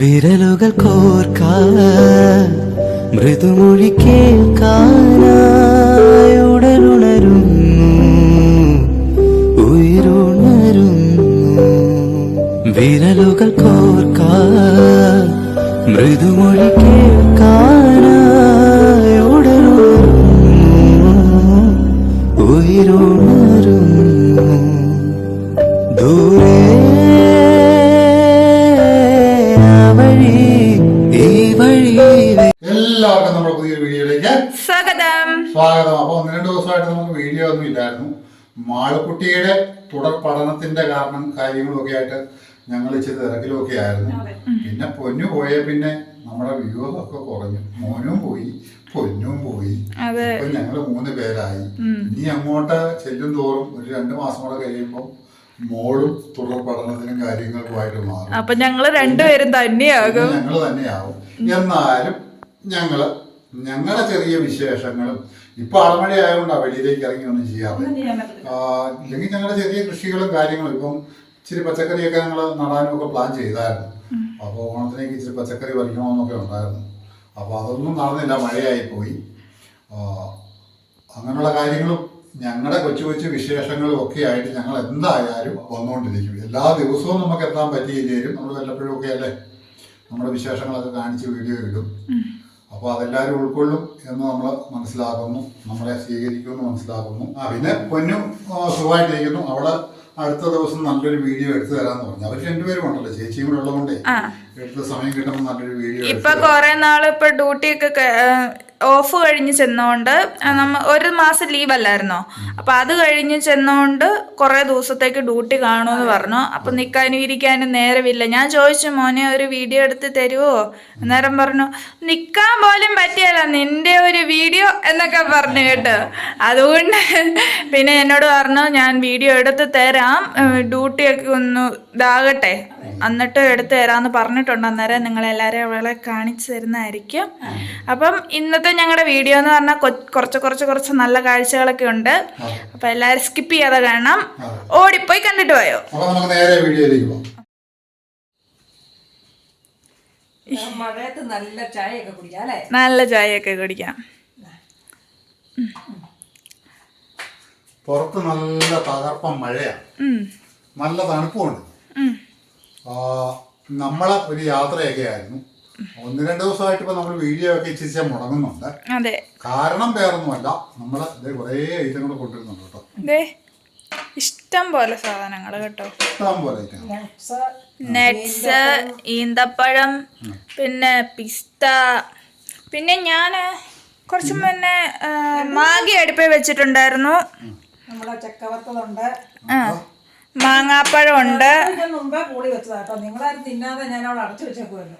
വിരലുകൾ കോർക്കാൻ മൃദുമൊഴി കേൾക്കാനായി ഉടനുണരുന്നു ഉയരുണരുന്നു. വിരലുകൾ കോർക്കാൻ മൃദുമൊഴി കേൾക്കാനായി എല്ലാവർക്കും നമ്മുടെ പുതിയൊരു വീഡിയോയിലേക്ക് സ്വാഗതം. സ്വാഗതം. അപ്പൊ ഒന്ന് രണ്ട് ദിവസമായിട്ട് നമുക്ക് വീഡിയോ ഒന്നും ഇല്ലായിരുന്നു. മാളക്കുട്ടിയുടെ തുടർ പഠനത്തിന്റെ കാരണം കാര്യങ്ങളൊക്കെ ആയിട്ട് ഞങ്ങൾ ഇച്ചിരി തിരക്കിലൊക്കെ ആയിരുന്നു. പിന്നെ പൊന്നു പോയ പിന്നെ നമ്മുടെ വ്യൂസ് ഒക്കെ കുറഞ്ഞു. മോനും പോയി പൊന്നും പോയി. അപ്പൊ ഇപ്പൊ ഞങ്ങൾ മൂന്ന് പേരായി. ഇനി അങ്ങോട്ട് ചെല്ലും തോറും ഒരു രണ്ട് മാസം കൂടെ കഴിയുമ്പോൾ മോളും തുടർ പഠനത്തിനും കാര്യങ്ങൾക്കുമായിട്ട് മാറും. അപ്പൊ ഞങ്ങൾ രണ്ടുപേരും തന്നെയാകും. ഞങ്ങൾ തന്നെയാവും. എന്നാലും ഞങ്ങൾ ഞങ്ങളുടെ ചെറിയ വിശേഷങ്ങളും ഇപ്പൊ അളമഴ ആയതുകൊണ്ട് വെളിയിലേക്ക് ഇറങ്ങി ഒന്നും ചെയ്യാതെ ഇല്ലെങ്കിൽ ഞങ്ങളുടെ ചെറിയ കൃഷികളും കാര്യങ്ങളും ഇപ്പം ഇച്ചിരി പച്ചക്കറിയൊക്കെ ഞങ്ങൾ നടാനും ഒക്കെ പ്ലാൻ ചെയ്തായിരുന്നു. അപ്പോൾ ഓണത്തിനേക്ക് ഇച്ചിരി പച്ചക്കറി പറിക്കണമെന്നൊക്കെ ഉണ്ടായിരുന്നു. അപ്പോൾ അതൊന്നും നടന്നില്ല മഴയായി പോയി അങ്ങനെയുള്ള കാര്യങ്ങളും ഞങ്ങളുടെ കൊച്ചു കൊച്ചു വിശേഷങ്ങളും ഒക്കെ ആയിട്ട് ഞങ്ങൾ എന്തായാലും വന്നുകൊണ്ടിരിക്കും എല്ലാ ദിവസവും നമുക്ക് എത്താൻ പറ്റിയില്ലേലും നമ്മൾ വല്ലപ്പോഴും ഒക്കെ അല്ലേ? നമ്മുടെ വിശേഷങ്ങളൊക്കെ കാണിച്ച് വീഡിയോ ഇടും. അപ്പോൾ അതെല്ലാവരും ഉൾക്കൊള്ളും എന്ന് നമ്മൾ മനസ്സിലാക്കുന്നു നമ്മളെ സ്വീകരിക്കുമെന്ന് മനസ്സിലാക്കുന്നു. ആ പിന്നെ പൊന്നു സുഖമായിട്ടിരിക്കുന്നു. അവിടെ അടുത്ത ദിവസം നല്ലൊരു വീഡിയോ എടുത്തു തരാന്ന് പറഞ്ഞു. അവർ രണ്ടുപേരും ഉണ്ടല്ലോ ചേച്ചിയും കൂടെ ഉള്ളതുകൊണ്ടേ. എടുത്ത സമയം കിട്ടുമ്പോൾ നല്ലൊരു വീഡിയോ ഇപ്പൊ കൊറേ നാൾ ഇപ്പൊ ഡ്യൂട്ടിയൊക്കെ ഓഫ് കഴിഞ്ഞ് ചെന്നോണ്ട് നമ്മ ഒരു മാസം ലീവ് അല്ലായിരുന്നോ? അപ്പൊ അത് കഴിഞ്ഞ് ചെന്നോണ്ട് കൊറേ ദിവസത്തേക്ക് ഡ്യൂട്ടി കാണുമെന്ന് പറഞ്ഞു. അപ്പൊ നിക്കാനും ഇരിക്കാനും നേരമില്ല. ഞാൻ ചോദിച്ചു മോനെ ഒരു വീഡിയോ എടുത്ത് തരുവോ? അന്നേരം പറഞ്ഞു നിക്കാൻ പോലും പറ്റിയല്ല നിന്റെ ഒരു വീഡിയോ എന്നൊക്കെ പറഞ്ഞു കേട്ടോ. അതുകൊണ്ട് പിന്നെ എന്നോട് പറഞ്ഞു ഞാൻ വീഡിയോ എടുത്ത് തരാം. ഡ്യൂട്ടിയൊക്കെ ഒന്ന് ഇതാകട്ടെ. എന്നിട്ട് എടുത്തു തരാമെന്ന് പറഞ്ഞിട്ടുണ്ട്. അന്നേരം നിങ്ങളെല്ലാവരും അവളെ കാണിച്ചു തരുന്നതായിരിക്കും. അപ്പം ഇന്നത്തെ ഞങ്ങളുടെ വീഡിയോ എന്ന് പറഞ്ഞാൽ കുറച്ച് കുറച്ച് കുറച്ച് നല്ല കാഴ്ചകളൊക്കെ ഉണ്ട്. അപ്പൊ എല്ലാവരും സ്കിപ്പ് ചെയ്യാതെ കാണാം ഓടിപ്പോയി കണ്ടിട്ട് പോയോ? നമുക്ക് നേരെ വീഡിയോയിലേക്ക് പോകാം മഴയത്ത് നല്ല ചായയൊക്കെ കുടിക്കാം നല്ല ചായയൊക്കെ കുടിക്കാം. പുറത്ത് നല്ല തകർപ്പൻ മഴയാണ് നല്ല തണുപ്പുമുണ്ട് ആ, നമ്മളെ ഒരു യാത്രയൊക്കെ ആയിരുന്നു. ഒന്ന് രണ്ട് ദിവസമായിട്ട് ഇപ്പൊ നമ്മൾ വീഡിയോ ഒക്കെ ഇച്ചിരി മുടങ്ങുന്നുണ്ട്. അതെ. കാരണം വേറൊന്നുമല്ല. നമ്മൾ കുറേ ഐറ്റങ്ങൾ കൊണ്ടുവരുന്നുണ്ട് കേട്ടോ. ദേ ഇഷ്ടം പോലെ സാധനങ്ങൾ കേട്ടോ. ഇഷ്ടം പോലെ നെറ്റ്സ് ഈന്തപ്പഴം. പിന്നെ പിസ്ത പിന്നെ ഞാൻ കുറച്ച് മുന്നേ മാഗി അടുപ്പിൽ വെച്ചിട്ടുണ്ടായിരുന്നു. നമ്മളെ ചക്കവത്തതുണ്ട്. ആ മാങ്ങാപ്പഴം ഉണ്ട് ഇതിന് മുമ്പേ കൂടി വെച്ചതാ കേട്ടോ. നിങ്ങളാരും തിന്നാതെ ഞാൻ അവിടെ അടച്ചു വെച്ചേക്കുമായിരുന്നു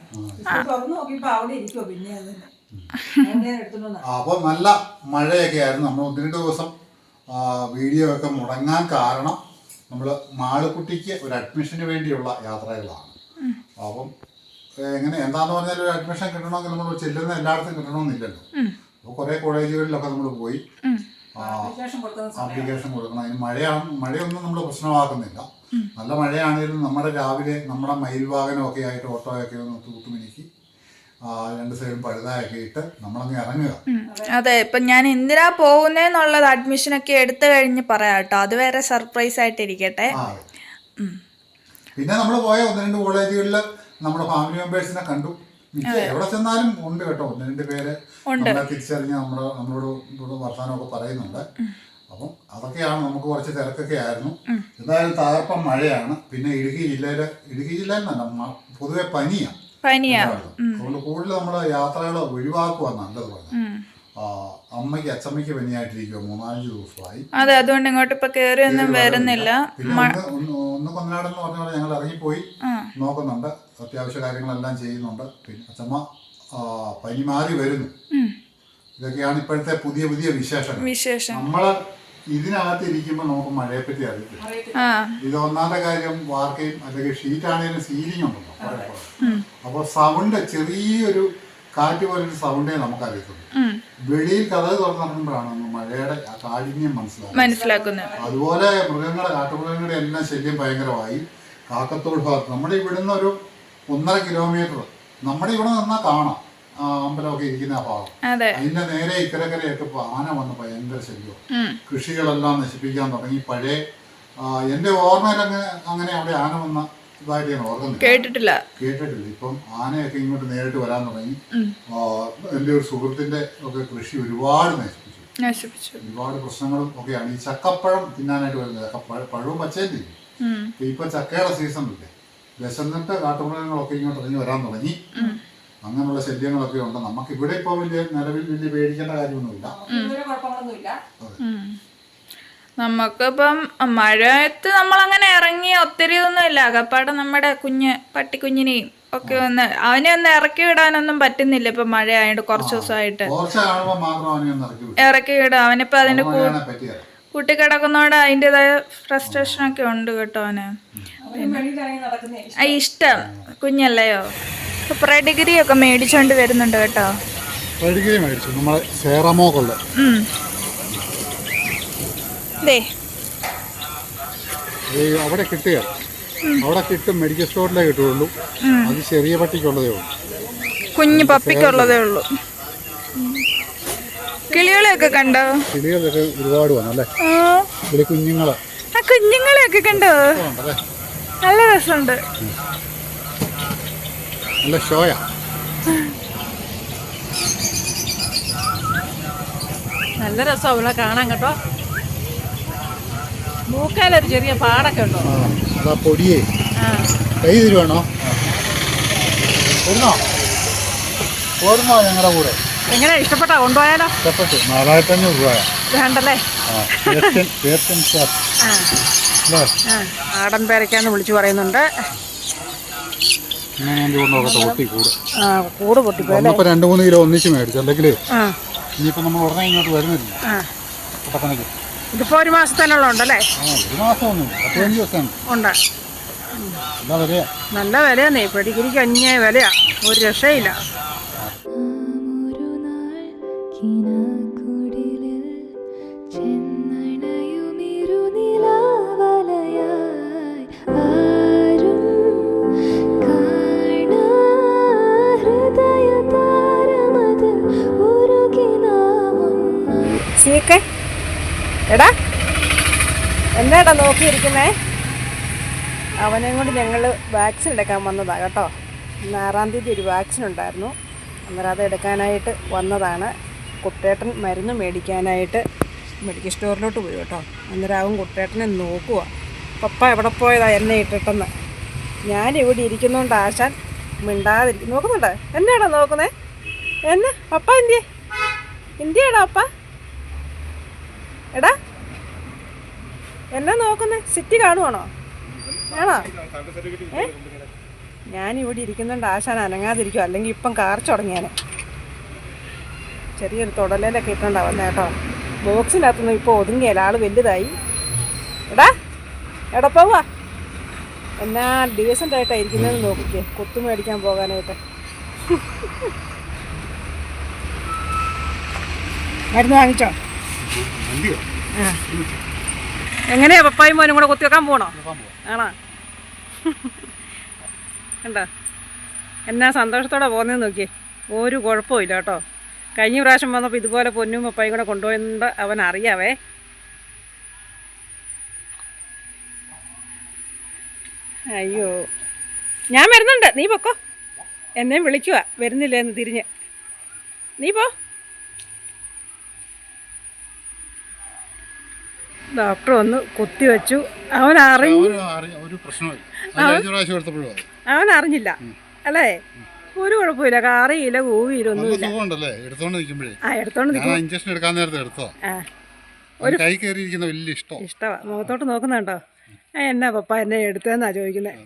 തുറന്നു നോക്കിയപ്പോ അവിടെ ഇരിക്കുവോ പിന്നെ അത്. തന്നെ അതുകൊണ്ട് ഞാൻ അപ്പോൾ നല്ല മഴയൊക്കെ ആയിരുന്നു. നമ്മൾ ഒന്ന് രണ്ട് ദിവസം വീഡിയോ ഒക്കെ മുടങ്ങാൻ കാരണം നമ്മൾ മാളുക്കുട്ടിക്ക് ഒരു അഡ്മിഷന് വേണ്ടിയുള്ള യാത്രകളാണ്. അപ്പം എങ്ങനെ എന്താന്ന് പറഞ്ഞാൽ ഒരു അഡ്മിഷൻ കിട്ടണമെങ്കിൽ നമ്മൾ ചെല്ലുന്ന എല്ലായിടത്തും കിട്ടണമെന്നില്ലല്ലോ. അപ്പോൾ കുറേ കോളേജുകളിലൊക്കെ നമ്മൾ പോയി. ആപ്ലിക്കേഷൻ കൊടുക്കണം. അതിന് മഴയാണ് മഴയൊന്നും നമ്മൾ പ്രശ്നമാക്കുന്നില്ല. നല്ല മഴയാണെങ്കിലും നമ്മുടെ രാവിലെ നമ്മുടെ മയിൽ വാഹനമൊക്കെ ആയിട്ട് ഓട്ടോയൊക്കെ ഒന്ന് തൂത്തുമിനിക്ക് രണ്ട് സൈഡും പഴുതായൊക്കെ ഇട്ട് നമ്മളങ്ങ് ഇറങ്ങുക. അതെ ഇപ്പൊ ഞാൻ എന്തിനാ പോകുന്നേന്നുള്ളത് അഡ്മിഷൻ ഒക്കെ എടുത്തു കഴിഞ്ഞ് പറയാം കേട്ടോ. അത് വേറെ സർപ്രൈസ് ആയിട്ട് ഇരിക്കട്ടെ പിന്നെ നമ്മൾ പോയ ഒന്ന് രണ്ട് കോളേജുകളിൽ നമ്മുടെ ഫാമിലി മെമ്പേഴ്സിനെ കണ്ടു. എവിടെ ചെന്നാലും ഉണ്ട് കേട്ടോ. ഒന്ന് രണ്ട് പേര് നമ്മളെ തിരിച്ചറിഞ്ഞ് നമ്മുടെ നമ്മളോട് വർത്തമാനമൊക്കെ പറയുന്നുണ്ട്. അപ്പം അതൊക്കെയാണ് നമുക്ക് കുറച്ച് തിരക്കൊക്കെ ആയിരുന്നു. എന്തായാലും തകർപ്പം മഴയാണ്. പിന്നെ ഇടുക്കി ജില്ലയിലെ ഇടുക്കി ജില്ലയിൽ മ- പൊതുവെ പനിയാണ് അതുകൊണ്ട് കൂടുതൽ നമ്മൾ യാത്രകൾ ഒഴിവാക്കുക നല്ലത് പറഞ്ഞു അമ്മയ്ക്ക് അച്ചമ്മയ്ക്ക് പനിയായിട്ടിരിക്കുമോ മൂന്നാലഞ്ച് ദിവസമായി. അതെ അതുകൊണ്ട് ഇങ്ങോട്ട് ഇപ്പൊ വരുന്നില്ല. ഒന്ന് ഒന്ന് ഒന്ന് കൊന്നാടെന്ന് പറഞ്ഞ ഞങ്ങൾ ഇറങ്ങിപ്പോയി. നോക്കുന്നുണ്ട്. അത്യാവശ്യ കാര്യങ്ങളെല്ലാം ചെയ്യുന്നുണ്ട്. പിന്നെ അച്ഛമ്മ പനി മാറി വരുന്നു. ഇതൊക്കെയാണ് ഇപ്പോഴത്തെ പുതിയ പുതിയ വിശേഷങ്ങൾ. വിശേഷം. നമ്മൾ ഇതിനകത്ത് ഇരിക്കുമ്പോൾ നമുക്ക് മഴയെ പറ്റി അറിയത്തില്ല ഇത് ഒന്നാമത്തെ കാര്യം വാർക്കയും അല്ലെങ്കിൽ ഷീറ്റ് ആണെങ്കിലും സീലിംഗ് ഉണ്ടല്ലോ. അപ്പോൾ സൗണ്ട് ചെറിയൊരു കാറ്റ് പോലൊരു സൗണ്ടേ നമുക്ക് അറിയത്തുള്ളൂ. വെളിയിൽ കഥ തുറന്നിറങ്ങുമ്പോഴാണ് നമ്മൾ മഴയുടെ കാഠിന്യം മനസ്സിലാക്കുന്നത്. മനസ്സിലാക്കുന്നത്. അതുപോലെ മൃഗങ്ങളുടെ കാട്ടുമൃഗങ്ങളുടെ എല്ലാം ശല്യം ഭയങ്കരമായി. കാക്കത്തോട് ഭാഗത്ത്. നമ്മുടെ ഇവിടുന്ന് ഒരു ഒന്നര കിലോമീറ്റർ നമ്മുടെ ഇവിടെ നിന്നാ കാണാം. അമ്പലമൊക്കെ ഇരിക്കുന്ന ആ ഭാഗം. അതെ. അതിന്റെ നേരെ ഇക്കരക്കരയൊക്കെ ഇപ്പൊ ആന വന്ന് ഭയങ്കര ശല്യം. കൃഷികളെല്ലാം നശിപ്പിക്കാൻ തുടങ്ങി. പഴയ എന്റെ ഓർമ്മയിൽ അങ്ങനെ അങ്ങനെ അവിടെ ആന വന്ന ഇതായിട്ട് ഞാൻ ഓർക്കുന്നില്ല. കേട്ടിട്ടില്ല. കേട്ടിട്ടില്ല. ഇപ്പം ആനയൊക്കെ ഇങ്ങോട്ട് നേരിട്ട് വരാൻ തുടങ്ങി. എന്റെ ഒരു സുഹൃത്തിന്റെ ഒക്കെ കൃഷി ഒരുപാട് നശിപ്പിച്ചു. നശിപ്പിച്ചു. ഒരുപാട് പ്രശ്നങ്ങളും ഒക്കെയാണ്. ഈ ചക്കപ്പഴം തിന്നാനായിട്ട് വരുന്നത്. പഴവും പച്ചയും തിന്നും. ഇപ്പൊ ഇപ്പൊ ചക്കയുടെ സീസൺ ഇല്ലേ വിശന്നിട്ട് കാട്ടുമൃഗങ്ങളൊക്കെ ഇങ്ങോട്ട് ഇറങ്ങി വരാൻ തുടങ്ങി. അങ്ങനെയുള്ള ശല്യങ്ങളൊക്കെ ഉണ്ട്. നമുക്ക് ഇവിടെ ഇപ്പോൾ വലിയ നിലവിൽ വലിയ പേടിക്കേണ്ട കാര്യമൊന്നുമില്ല. നമുക്കിപ്പം മഴയത്ത് നമ്മൾ അങ്ങനെ ഇറങ്ങി ഒത്തിരി ഒന്നും ഇല്ല. അകപ്പാടെ നമ്മുടെ കുഞ്ഞ് പട്ടിക്കുഞ്ഞിനെയും ഒക്കെ ഒന്ന് അവനെ ഒന്ന് ഇറക്കി വിടാനൊന്നും പറ്റുന്നില്ല ഇപ്പൊ മഴ ആയതുകൊണ്ട് കുറച്ച് ദിവസമായിട്ട് കുറച്ച് കാണുമ്പോൾ മാത്രം അവനെ ഒന്ന് ഇറക്കി വിടാം. അവനിപ്പോ അതിന്റെ കൂട്ടി കിടക്കുന്നതോടെ അതിന്റെതായ ഫ്രസ്ട്രേഷൻ ഒക്കെ ഉണ്ട് കേട്ടോ അവന്. ആ ഇഷ്ടം. കുഞ്ഞല്ലയോ? ഡിഗ്രി ഒക്കെ മേടിച്ചോണ്ട് വരുന്നുണ്ട് കേട്ടോ. വഴുകിരി മേടിച്ചു. നമ്മളെ സേറമോക്കുള്ള അവിടെ കിട്ടുക അവിടെ കിട്ടും മെഡിക്കൽ സ്റ്റോറിലേ കിട്ടുള്ളൂ അത് ചെറിയ പട്ടിക്കുള്ളതേ ഉള്ളൂ. കുഞ്ഞു പപ്പിക്കുള്ളതേ ഉള്ളൂ. കിളികളെയൊക്കെ കണ്ടോ? കിളികളൊക്കെ ഒരുപാട് വന്നല്ലേ ആ. കിളി കുഞ്ഞുങ്ങളെ. ആ കുഞ്ഞുങ്ങളെയൊക്കെ കണ്ടോ? നല്ല രസമുണ്ട്. നല്ല ഷോയാ. നല്ല രസമാണ് ഇവിടെ കാണാൻ കേട്ടോ. മൂക്കാലൊരു ചെറിയ പാടൊക്കെ ഉണ്ടോ? അതാ പൊടിയേ. കൈ തരുവാണോ? ഞങ്ങളുടെ കൂടെ? എങ്ങനെ ഇഷ്ടപ്പെട്ടോ കൊണ്ടുപോയാലോ? ഇഷ്ടപ്പെട്ടു. നാലായിരത്തഞ്ഞൂറ് രൂപ വേണ്ടല്ലേ? ആടൻ പേരയ്ക്കാന്ന് വിളിച്ചു പറയുന്നുണ്ട്. കൂടെ. ഒന്നിപ്പോൾ രണ്ട് മൂന്ന് കിലോ ഒന്നിച്ച് മേടിച്ചു. അല്ലെങ്കിൽ ആ. നമ്മൾ ഉടനെ ഇങ്ങോട്ട് വരുന്നില്ല. ആ. ഒരു മാസത്തേനുള്ള ഉണ്ടല്ലേ? ഒരു ദിവസമാണ്. ഉണ്ട്? നല്ല വിലയാന്നേ. പെടിക്കിരിക്ക് അന്യായ വിലയാ. ഒരു രക്ഷയില്ല. കിനാക്കുടിലിൽ ആരും എടാ എന്നാടാ നോക്കിയിരിക്കുന്നേ? അവനെ കൊണ്ട് ഞങ്ങൾ വാക്സിൻ എടുക്കാൻ വന്നതാണ് കേട്ടോ. ഇന്ന് ആറാം തീയതി ഒരു വാക്സിൻ ഉണ്ടായിരുന്നു. അന്നേരം അത് എടുക്കാനായിട്ട് വന്നതാണ്. കുട്ടേട്ടൻ മരുന്ന് മേടിക്കാനായിട്ട് മെഡിക്കൽ സ്റ്റോറിലോട്ട് പോയി കേട്ടോ. അന്നേരം അവൻ കുട്ടേട്ടനെ നോക്കുക പപ്പ എവിടെ പോയതാ എന്നെ ഇട്ടിട്ടെന്ന്? ഞാൻ ഇവിടെ ഇരിക്കുന്നതുകൊണ്ട് ആശാൻ മിണ്ടാതിരിക്കും നോക്കുന്നുണ്ടോ? എന്നാടാ നോക്കുന്നേ? എന്നെ? പപ്പ ഇന്ത്യ എന്തിയാടാ പപ്പ? എടാ എന്നാ നോക്കുന്നേ? സിറ്റി കാണുവാണോ? ആണോ? ഏ? ഞാനിവിടെ ഇരിക്കുന്നുണ്ട് ആശാൻ അനങ്ങാതിരിക്കും അല്ലെങ്കിൽ ഇപ്പം കാർച്ച് തുടങ്ങിയാനെ ചെറിയൊരു തുടലയിലൊക്കെ ഇട്ടുണ്ടാവും വന്നേ കേട്ടോ. ബോക്സിനകത്തുനിന്ന് ഇപ്പോൾ ഒതുങ്ങിയല്ല ആൾ വലുതായി. എടാ എടാ പോവാ എന്നാ ഡീസന്റ് ആയിട്ടാണ് ഇരിക്കുന്നതെന്ന് നോക്കിക്കേ. കൊത്തു മേടിക്കാൻ പോകാനായിട്ട്. മരുന്ന് വാങ്ങിച്ചോ? ആ. എങ്ങനെയാ പപ്പായും മോനും കൂടെ കൊത്തി വെക്കാൻ പോകണോ ആണോ? കണ്ടോ? എന്നാ സന്തോഷത്തോടെ പോകുന്നതെന്ന് നോക്കിയേ. ഒരു കുഴപ്പമില്ല കേട്ടോ. കഴിഞ്ഞ പ്രാവശ്യം വന്നപ്പോൾ ഇതുപോലെ പൊന്നും പപ്പായും കൂടെ കൊണ്ടുപോയത് അവൻ അറിയാവേ. അയ്യോ. ഞാൻ വരുന്നുണ്ട്. നീ പൊക്കോ. എന്നെയും വിളിക്കുക വരുന്നില്ല എന്ന് തിരിഞ്ഞ്. നീ പോ. ഡോക്ടർ ഒന്ന് കുത്തിവെച്ചു അവൻ അറിഞ്ഞു അവൻ അറിഞ്ഞില്ല. അല്ലേ? ഒരു കുഴപ്പമില്ല. കാറിയില്ല കൂവിയില്ല നല്ല ഒന്നുമില്ല സുഖമുണ്ടല്ലേ? എടുത്തോണ്ട് നിൽക്കുമ്പോഴേ. ആ എടുത്തോണ്ട് ഞാൻ ഇഞ്ചക്ഷൻ എടുക്കാൻ നേരത്തെ ഒരു കൈ കയറിയിരിക്കുന്ന വലിയ ഇഷ്ടം. ഇഷ്ടമാണ് മുഖത്തോട്ട് നോക്കുന്നുണ്ടോ എന്നാ പപ്പ എന്നെ എടുത്തെന്നാ ചോദിക്കുന്നത്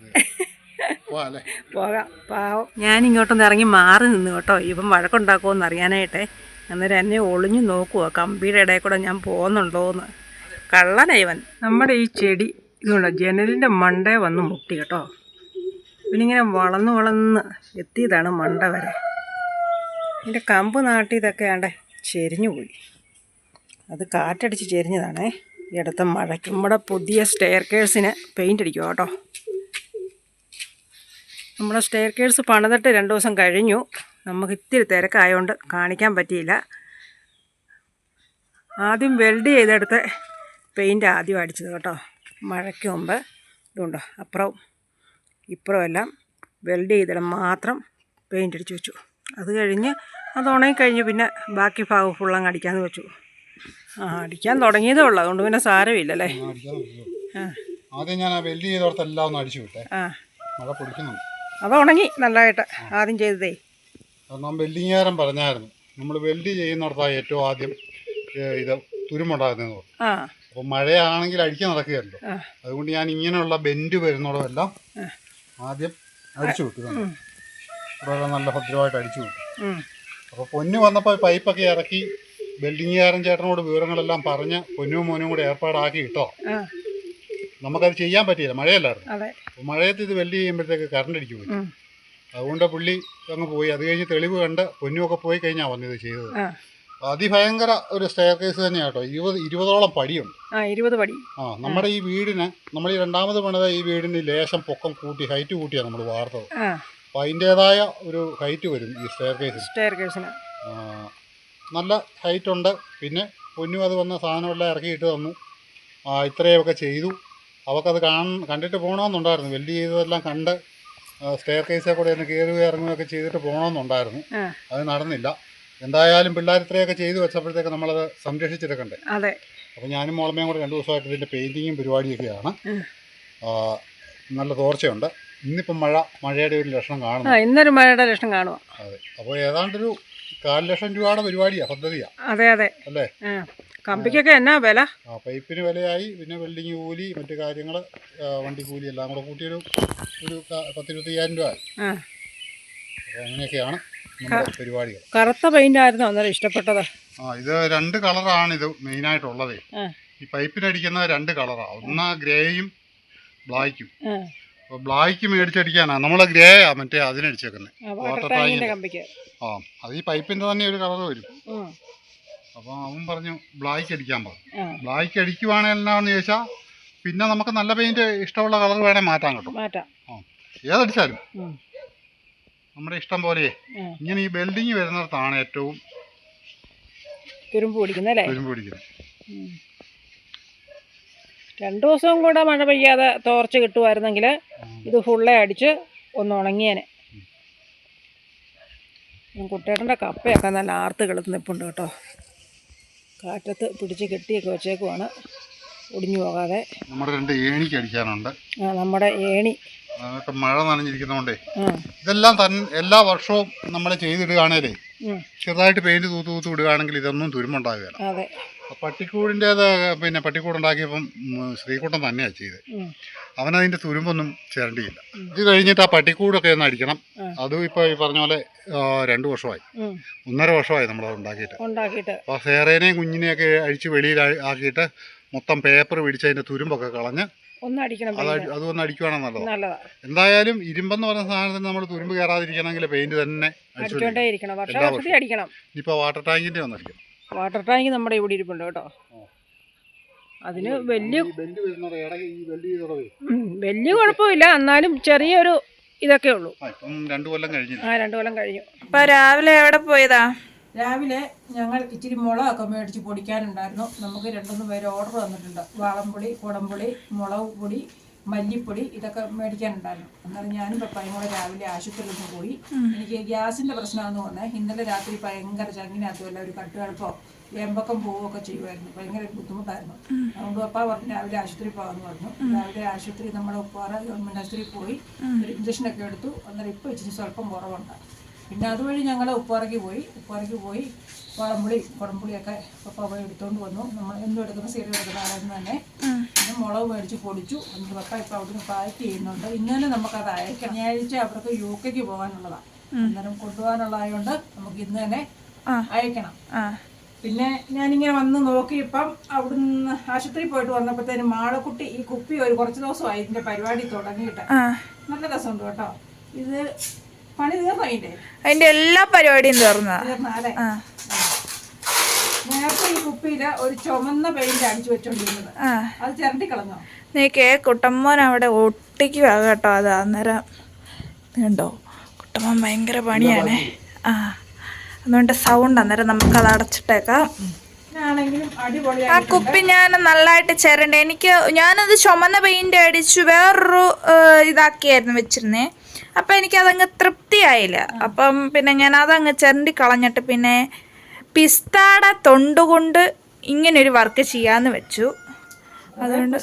പോകാം. പാവം. ഞാൻ ഇങ്ങോട്ടൊന്ന് ഇറങ്ങി മാറി നിന്ന് കേട്ടോ. ഇവൻ വഴക്കുണ്ടാക്കുമോന്ന് അറിയാനായിട്ടെ. അന്നേരം എന്നെ ഒളിഞ്ഞു നോക്കുവോ. കമ്പിയുടെ ഇടയിൽ കൂടെ ഞാൻ പോകുന്നുണ്ടോ എന്ന് കള്ളനാ ഇവൻ. നമ്മുടെ ഈ ചെടി ഇതുകൊണ്ട് ജനലിന്റെ മണ്ടേ വന്ന് മുട്ടി കേട്ടോ. ഇവനിങ്ങനെ വളർന്ന് വളർന്ന് എത്തിയതാണ് മണ്ട വരെ. എന്റെ കമ്പ് നാട്ടിയതൊക്കെ ആണ്ടെ ചെരിഞ്ഞു പോയി. അത് കാറ്റടിച്ച് ചെരിഞ്ഞതാണേ. അടുത്ത മഴയ്ക്ക് നമ്മുടെ പുതിയ സ്റ്റെയർ കേഴ്സിന് പെയിന്റ് അടിക്കുക കേട്ടോ. നമ്മുടെ സ്റ്റെയർ കേഴ്സ് പണിതിട്ട് രണ്ട് ദിവസം കഴിഞ്ഞു. നമുക്ക് ഇത്തിരി തിരക്കായതുകൊണ്ട് കാണിക്കാൻ പറ്റിയില്ല. ആദ്യം വെൽഡ് ചെയ്തെടുത്ത് പെയിന്റ് ആദ്യം അടിച്ചത് കേട്ടോ. മഴയ്ക്ക് മുമ്പ്. ഇതുണ്ടോ അപ്പുറവും ഇപ്പുറവും എല്ലാം വെൽഡ് ചെയ്തിടം മാത്രം പെയിന്റ് അടിച്ച് വെച്ചു. അത് കഴിഞ്ഞ് അത് ഉണങ്ങി കഴിഞ്ഞ് പിന്നെ ബാക്കി ഭാഗം ഫുള്ളങ്ങ് അടിക്കാമെന്ന് വെച്ചു. ആ അടിക്കാൻ തുടങ്ങിയതേ ഉള്ളൂ. അതുകൊണ്ട് പിന്നെ സാരമില്ലല്ലേ? ആ ആദ്യം ഞാൻ വെൽഡ് ചെയ്തോടത്തെല്ലാം ഒന്ന് അടിച്ചു വിട്ടേ. ആ. മഴ പൊടിക്കുന്നുണ്ട്. അത് ഉണങ്ങി നല്ലതായിട്ട് ആദ്യം ചെയ്തതേ. കാരണം വെൽഡിങ്ങുകാരൻ പറഞ്ഞായിരുന്നു. നമ്മൾ വെൽഡ് ചെയ്യുന്നിടത്താണ് ഏറ്റവും ആദ്യം ഇത് തുരുമുണ്ടാകുന്നതെന്ന് പറഞ്ഞു. അപ്പോൾ മഴയാണെങ്കിൽ അടിക്കാൻ നടക്കുകയല്ലോ. അതുകൊണ്ട് ഞാൻ ഇങ്ങനെയുള്ള ബെൻഡ് വരുന്നിടമെല്ലാം ആദ്യം അടിച്ചു വിട്ടു. ഇവിടെ നല്ല ഭദ്രമായിട്ട് അടിച്ചു വിട്ടു അപ്പോൾ പൊന്നു വന്നപ്പോൾ പൈപ്പൊക്കെ ഇറക്കി വെൽഡിങ്ങുകാരൻ ചേട്ടനോട് വിവരങ്ങളെല്ലാം പറഞ്ഞ് പൊന്നും മോനും കൂടെ ഏർപ്പാടാക്കി ഇട്ടോ. ആ. നമുക്കത് ചെയ്യാൻ പറ്റിയില്ല. മഴയല്ലായിരുന്നു. മഴയത്ത് ഇത് വെൽഡ് ചെയ്യുമ്പോഴത്തേക്ക് കറണ്ട് അടിച്ചു പോയി അതുകൊണ്ട് പുള്ളി അങ്ങ് പോയി. അത് കഴിഞ്ഞ് തെളിവ് കണ്ട് പൊന്നുമൊക്കെ പോയി കഴിഞ്ഞാൽ വന്നത് ചെയ്തത്. അതിഭയങ്കര ഒരു സ്റ്റെയർ കേസ് തന്നെയാണ് കേട്ടോ. ഇരുപത് ഇരുപതോളം പടിയുണ്ട്. ആ ഇരുപത് പടി. ആ നമ്മുടെ ഈ വീടിന് നമ്മൾ ഈ രണ്ടാമത് പണിത ഈ വീടിന് ലേശം പൊക്കം കൂട്ടി ഹൈറ്റ് കൂട്ടിയാണ് നമ്മൾ വാർത്തത്. ആ. അതിന്റെതായ ഒരു ഹൈറ്റ് വരും ഈ സ്റ്റെയർ കേസിന് സ്റ്റെയർ കേസിന് നല്ല ഹൈറ്റ് ഉണ്ട്. പിന്നെ പൊന്നു അത് വന്ന സാധനമെല്ലാം ഇറക്കിയിട്ട് തന്നു. ആ ഇത്രയൊക്കെ ചെയ്തു. അവൾക്കത് കാണാൻ കണ്ടിട്ട് പോകണമെന്നുണ്ടായിരുന്നു വെൽഡ് ചെയ്തതെല്ലാം കണ്ട് സ്റ്റെയർ കേസിൽ കൂടെ ഒന്ന് കയറുകയും ഇറങ്ങുകയൊക്കെ ചെയ്തിട്ട് പോകണമെന്നുണ്ടായിരുന്നു അത് നടന്നില്ല. എന്തായാലും പിള്ളേർ ഇത്രയൊക്കെ ചെയ്തു വെച്ചപ്പോഴത്തേക്ക് നമ്മളത് സംരക്ഷിച്ചെടുക്കണ്ടേ അതെ. അപ്പോൾ ഞാനും മോളമ്മയും കൂടെ രണ്ട് ദിവസമായിട്ട് ഇതിന്റെ പെയിന്റിങ്ങും പരിപാടിയൊക്കെയാണ്. നല്ല തോർച്ചയുണ്ട്. ഇന്നിപ്പം മഴ മഴയുടെ ഒരു ലക്ഷണം ആ ഇന്നൊരു മഴയുടെ ലക്ഷണം കാണുക അതെ. അപ്പോൾ ഏതാണ്ടൊരു കാൽ ലക്ഷം രൂപയുടെ പരിപാടിയാണ് പദ്ധതിയാ. അതെ അതെ. അല്ലേ? കമ്പിക്കൊക്കെ എന്നാ വില? ആ പൈപ്പിന് വിലയായി പിന്നെ വെൽഡിങ് കൂലി മറ്റു കാര്യങ്ങൾ വണ്ടി കൂലി എല്ലാം കൂടെ കൂട്ടിയൊരു ഒരു പത്തിരുപത്തയ്യായിരം രൂപ അപ്പോൾ അങ്ങനെയൊക്കെയാണ്. പരിപാടികൾ. കറുത്ത പെയിന്റ് ആയിരുന്നു അന്നേരം ഇഷ്ടപ്പെട്ടത്. ആ ഇത് രണ്ട് കളറാണ് ഇത് മെയിൻ ആയിട്ടുള്ളത് ഈ പൈപ്പിനടിക്കുന്ന രണ്ട് കളറാണ് ഒന്ന് ഗ്രേയും ബ്ലാക്കും ബ്ലാക്ക് അപ്പോൾ ബ്ലാക്ക് മേടിച്ചടിക്കാനാണ് നമ്മൾ ഗ്രേയാ മറ്റേ അതിനടിച്ചേക്കുന്നത് ആ വാട്ടർ ടാങ്കിന്റെ ആ അത് ഈ പൈപ്പിന്റെ തന്നെ ഒരു കളർ വരും. അപ്പൊ അപ്പോൾ അവൻ പറഞ്ഞു ബ്ലാക്ക് അടിക്കാൻ പറഞ്ഞു ആ. ബ്ലാക്ക് അടിക്കുവാണെങ്കിൽ എന്നാന്ന് ചോദിച്ചാൽ പിന്നെ നമുക്ക് നല്ല പെയിന്റ് ഇഷ്ടമുള്ള കളർ വേണേൽ മാറ്റാൻ കിട്ടും. മാറ്റാം. ആ ഏതടിച്ചാലും. നമ്മുടെ ഇഷ്ടം പോലെ. ഇങ്ങനെ ഈ ബെൽഡിങ് വരുന്നിടത്താണ് ഏറ്റവും തുരുമ്പ് പിടിക്കുന്നല്ലേ തുരുമ്പ് പിടിക്കുന്നത്. ഉം. രണ്ട് ദിവസവും കൂടെ മഴ പെയ്യാതെ തോർച്ച കിട്ടുമായിരുന്നെങ്കിൽ ഇത് ഫുള്ളെ അടിച്ച് ഒന്ന് ഉണങ്ങിയേനെ. കുട്ടേട്ടന്റെ കപ്പയൊക്കെ നല്ല ആർത്ത് കിളത്ത് നിൽപ്പുണ്ട് കേട്ടോ. കാറ്റത്ത് പിടിച്ച് കെട്ടിയൊക്കെ വെച്ചേക്കുവാണ്. ഒടിഞ്ഞു പോകാതെ. നമ്മുടെ രണ്ട് ഏണിക്ക് അടിക്കാനുണ്ട്. ആ നമ്മുടെ ഏണി. അതൊക്കെ മഴ നനഞ്ഞിരിക്കുന്നതുകൊണ്ടേ. ഇതെല്ലാം തൻ എല്ലാ വർഷവും നമ്മൾ ചെയ്തിടുകയാണേലേ ചെറുതായിട്ട് പെയിന്റ് തൂത്ത് തൂത്ത് വിടുകയാണെങ്കിൽ ഇതൊന്നും തുരുമുണ്ടാകുകയില്ല അതെ. പട്ടിക്കൂടിന്റേത് പിന്നെ പട്ടിക്കൂട് ഉണ്ടാക്കിയപ്പം ശ്രീകൂട്ടം ശ്രീകുട്ടൻ തന്നെയാണ് ചെയ്ത് അവനതിന്റെ തുരുമ്പൊന്നും ചേരണ്ടിയില്ല. ഇത് കഴിഞ്ഞിട്ട് ആ പട്ടിക്കൂടൊക്കെ ഒന്ന് അടിക്കണം. അതും ഇപ്പോൾ ഈ പറഞ്ഞ പോലെ രണ്ടു രണ്ട് വർഷമായി. ഒന്നര വർഷമായി നമ്മളത് ഉണ്ടാക്കിയിട്ട്. ഉണ്ടാക്കിയിട്ട്. അപ്പോൾ സേറേനെയും കുഞ്ഞിനെയൊക്കെ അഴിച്ച് വെളിയിൽ ആക്കിയിട്ട് മൊത്തം പേപ്പർ പിടിച്ച് അതിന്റെ തുരുമ്പൊക്കെ കളഞ്ഞ് ഒന്ന് അടിക്കണം അത് അതൊന്ന് നല്ലതാണ് നല്ലതാ. എന്തായാലും ഇരുമ്പെന്ന് പറഞ്ഞ സാധനത്തിന് നമ്മൾ തുരുമ്പ് കയറാതിരിക്കണമെങ്കിൽ പെയിന്റ് തന്നെ അടിച്ചുകൊണ്ടിരിക്കണം ഇരിക്കണം വർഷാവർഷത്തിൽ അടിക്കണം. ഇനിയിപ്പോൾ വാട്ടർ ടാങ്കിന്റെ ഒന്നടിക്കണം വാട്ടർ ടാങ്ക് നമ്മുടെ ഇവിടെ ഇരിപ്പുണ്ട് കേട്ടോ. അതിന് വലിയ വലിയ കുഴപ്പമില്ല. എന്നാലും ചെറിയൊരു ഇതൊക്കെ ഉള്ളൂ. രണ്ട് കൊല്ലം കഴിഞ്ഞു ആ രണ്ടു കൊല്ലം കഴിഞ്ഞു. ഇപ്പൊ രാവിലെ എവിടെ പോയതാ? രാവിലെ ഞങ്ങൾ ഇച്ചിരി മുളകൊക്കെ മേടിച്ച് പൊടിക്കാനുണ്ടായിരുന്നു. നമുക്ക് രണ്ടൊന്നും പേര് ഓർഡർ വന്നിട്ടുണ്ട്. വാളംപൊടി കുടംപൊടി മുളക് പൊടി മല്ലിപ്പൊടി ഇതൊക്കെ മേടിക്കാനുണ്ടായിരുന്നു. അന്നേരം ഞാനും പപ്പായും കൂടെ രാവിലെ ആശുപത്രിയിൽ നിന്ന് പോയി എനിക്ക് ഗ്യാസിന്റെ പ്രശ്നമാണെന്ന് പറഞ്ഞാൽ ഇന്നലെ രാത്രി ഭയങ്കര ചങ്ങിനകത്തുമല്ല ഒരു കട്ടുകടുപ്പോ എമ്പക്കം പോവുകയൊക്കെ ചെയ്യുമായിരുന്നു. ഭയങ്കര ബുദ്ധിമുട്ടായിരുന്നു. അതുകൊണ്ട് പപ്പ പറഞ്ഞു രാവിലെ ആശുപത്രി പോകാമെന്ന് പറഞ്ഞു. രാവിലെ ആശുപത്രി നമ്മുടെ ഉപ്പാറ ഗവൺമെന്റ് ആശുപത്രിയിൽ പോയി ഒരു ഇഞ്ചക്ഷനൊക്കെ എടുത്തു. അന്നേരം ഇപ്പൊ ഇച്ചിരി സ്വല്പം കുറവുണ്ട്. പിന്നെ അതുവഴി ഞങ്ങൾ ഉപ്പാറയ്ക്ക് പോയി. ഉപ്പാറയ്ക്ക് പോയി വളമ്പുളി കുടംപുളിയൊക്കെ പപ്പ പോയി എടുത്തുകൊണ്ട് വന്നു. നമ്മൾ എന്തും എടുക്കുന്ന സീഡ് എടുക്കുന്ന ആളെന്ന് തന്നെ. പിന്നെ മുളക് മേടിച്ച് പൊടിച്ചു. എന്നിട്ട് പപ്പ ഇപ്പം അവിടുന്ന് പാക്ക് ചെയ്യുന്നുണ്ട്. ഇന്നലെ നമുക്കത് അയക്കണം ശനിയാഴ്ച അവർക്ക് യു കെക്ക് പോകാനുള്ളതാണ് അന്നേരം കൊണ്ടുപോകാനുള്ളതായതുകൊണ്ട് നമുക്ക് ഇന്ന് തന്നെ അയക്കണം. പിന്നെ ഞാനിങ്ങനെ വന്ന് നോക്കിയപ്പം അവിടുന്ന് ആശുപത്രിയിൽ പോയിട്ട് വന്നപ്പോഴത്തേനും മാളക്കുട്ടി ഈ കുപ്പി ഒരു കുറച്ച് ദിവസമായി ഇതിന്റെ പരിപാടി തുടങ്ങിയിട്ട്. നല്ല രസമുണ്ട് കേട്ടോ. ഇത് അതിന്റെ? എല്ലാ പരിപാടിയും തീർന്നതാ. നേരത്തെ ഈ കുപ്പിയിൽ ഒരു ചുമന്ന പെയിന്റ് അടിച്ചു വെച്ചോണ്ടിരുന്നത്. അത് ചിരണ്ടി കളഞ്ഞോ? നീ കേ കുട്ടമ്മോൻ അവിടെ ഒട്ടിക്കുക കേട്ടോ അത് അന്നേരം. കണ്ടോ? കുട്ടമ്മൻ ഭയങ്കര പണിയാണേ. ആ. അതുകൊണ്ട് സൗണ്ട് അന്നേരം നമുക്കത് അടച്ചിട്ടേക്കാം. ആ കുപ്പി ഞാൻ നല്ലതായിട്ട് ചേരണ്ട. എനിക്ക് ഞാനത് ചുമന്ന പെയിന്റ് അടിച്ചു വേറൊരു ഇതാക്കിയായിരുന്നു വെച്ചിരുന്നേ. അപ്പൊ എനിക്ക് അതങ്ങ് തൃപ്തിയായില്ല അപ്പം പിന്നെ ഞാൻ അതങ്ങ് ചിരണ്ടി കളഞ്ഞിട്ട് പിന്നെ പിസ്താട തൊണ്ടുകൊണ്ട് ഇങ്ങനെ ഒരു വർക്ക് ചെയ്യാന്ന് വെച്ചു. അതുകൊണ്ട്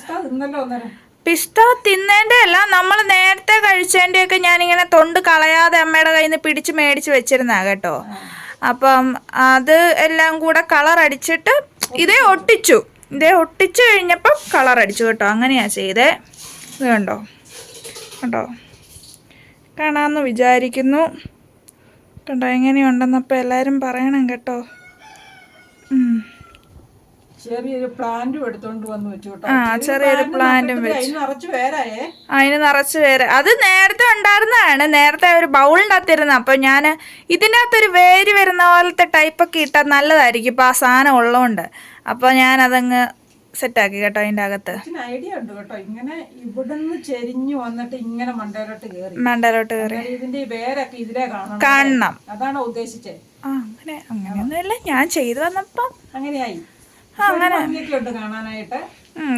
പിസ്ത തിന്നേന്റെ അല്ല നമ്മൾ നേരത്തെ കഴിച്ചതിന്റെയൊക്കെ ഞാനിങ്ങനെ തൊണ്ട് കളയാതെ അമ്മയുടെ കയ്യിൽ നിന്ന് പിടിച്ച് മേടിച്ച് വെച്ചിരുന്നാ കേട്ടോ. അപ്പം അത് എല്ലാം കൂടെ കളർ അടിച്ചിട്ട് ഇതേ ഒട്ടിച്ചു. ഇതേ ഒട്ടിച്ചു കഴിഞ്ഞപ്പം കളർ അടിച്ചു കേട്ടോ. അങ്ങനെയാ ചെയ്തേ. ഇത് കണ്ടോ? കണ്ടോ? കാണാമെന്ന് വിചാരിക്കുന്നു. കണ്ടോ? എങ്ങനെയുണ്ടെന്നപ്പോൾ എല്ലാവരും പറയണം കേട്ടോ. ചെറിയൊരു പ്ലാന്റും എടുത്തോണ്ട് വന്ന് വെച്ചു കേട്ടോ ആ, ചെറിയൊരു പ്ലാന്റും വെച്ചു. അതിന് നിറച്ചു പേരായേ അതിന് നിറച്ച് പേര് അത് നേരത്തെ ഉണ്ടായിരുന്നതാണ്. നേരത്തെ ഒരു ബൗളിന്റെ അകത്തിരുന്ന. അപ്പൊ ഞാൻ ഇതിന്റെ അകത്തൊരു വേര് വരുന്ന പോലത്തെ ടൈപ്പൊക്കെ ഇട്ടാൽ നല്ലതായിരിക്കും ഇപ്പൊ ആ സാധനം ഉള്ളതുകൊണ്ട്. അപ്പൊ ഞാൻ അതങ്ങ് സെറ്റാക്കി കേട്ടോ അതിന്റെ അകത്ത്. ഐഡിയ ഉണ്ട് കേട്ടോ. ഇങ്ങനെ ഇവിടുന്ന് ചെരിഞ്ഞു വന്നിട്ട് ഇങ്ങനെ മണ്ടയിലോട്ട് കയറി മണ്ടയിലോട്ട് കയറി ഇതിന്റെ ഈ വേരൊക്കെ ഇതിലേ കാണണം കാണണം. അതാണ് ഉദ്ദേശിച്ചത്. ആ അങ്ങനെ അങ്ങനെയൊന്നുമില്ല. ഞാൻ ചെയ്തു വന്നപ്പം അങ്ങനെയായി. അങ്ങനെ. കാണാനായിട്ട്.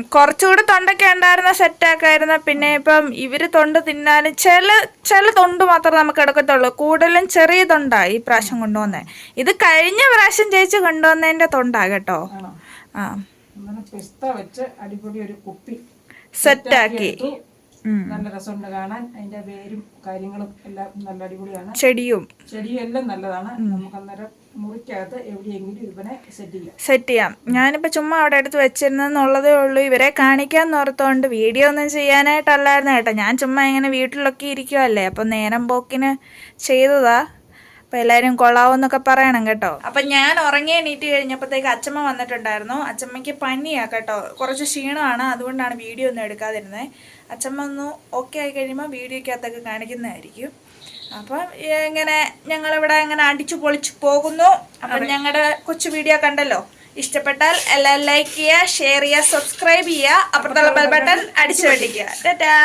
കുറച്ചുകൂടി തൊണ്ടൊക്കെ ഉണ്ടായിരുന്ന സെറ്റാക്കായിരുന്ന പിന്നെ ഇപ്പം ഇവർ തൊണ്ട് തിന്നാലും ചില ചില തൊണ്ട് മാത്രമേ നമുക്ക് എടുക്കത്തുള്ളൂ. കൂടുതലും ചെറിയ തൊണ്ടാ ഈ പ്രാവശ്യം കൊണ്ടുവന്നേ. ഇത് കഴിഞ്ഞ പ്രാവശ്യം ചേച്ചി കൊണ്ടുവന്നതിന്റെ തൊണ്ടാ കേട്ടോ. ആ. വെച്ച് അടിപൊളി ഒരു കുപ്പി സെറ്റാക്കി. നല്ല രസമുണ്ട് കാണാൻ. അതിന്റെ വേരും കാര്യങ്ങളും എല്ലാം നല്ല അടിപൊളിയാണ്. ചെടിയും. ചെടിയും എല്ലാം നല്ലതാണ്. നമുക്ക് അന്നേരം സെറ്റ് ചെയ്യാം. സെറ്റ് ഞാനിപ്പോൾ ചുമ്മാ അവിടെ അടുത്ത് വെച്ചിരുന്നെന്നുള്ളതേ ഉള്ളൂ. ഇവരെ കാണിക്കാൻ ഓർത്തോണ്ട് വീഡിയോ ഒന്നും ചെയ്യാനായിട്ടല്ലായിരുന്നു കേട്ടോ. ഞാൻ ചുമ്മാ ഇങ്ങനെ വീട്ടിലൊക്കെ ഇരിക്കുവല്ലേ. അപ്പം നേരം പോക്കിന് ചെയ്തതാ. അപ്പം എല്ലാവരും കൊള്ളാവെന്നൊക്കെ പറയണം കേട്ടോ. അപ്പം ഞാൻ ഉറങ്ങി എണീറ്റ് കഴിഞ്ഞപ്പോഴത്തേക്ക് അച്ചമ്മ വന്നിട്ടുണ്ടായിരുന്നു. അച്ചമ്മയ്ക്ക് പനിയാ കേട്ടോ. കുറച്ച് ക്ഷീണമാണ്. അതുകൊണ്ടാണ് വീഡിയോ ഒന്നും എടുക്കാതിരുന്നത് അച്ചമ്മ ഒന്ന് ഓക്കെ ആയി കഴിയുമ്പോൾ വീഡിയോക്കകത്തൊക്കെ കാണിക്കുന്നതായിരിക്കും. അപ്പം ഇങ്ങനെ ഞങ്ങളിവിടെ ഇങ്ങനെ അടിച്ചു പൊളിച്ചു പോകുന്നു. അപ്പം ഞങ്ങളുടെ കൊച്ചു വീഡിയോ കണ്ടല്ലോ? ഇഷ്ടപ്പെട്ടാൽ എല്ലാം ലൈക്ക് ചെയ്യുക ഷെയർ ചെയ്യുക സബ്സ്ക്രൈബ് ചെയ്യുക. അപ്പുറത്തുള്ള ബെൽ ബട്ടൺ അടിച്ചു വെട്ടിക്കുക. ടാറ്റാ.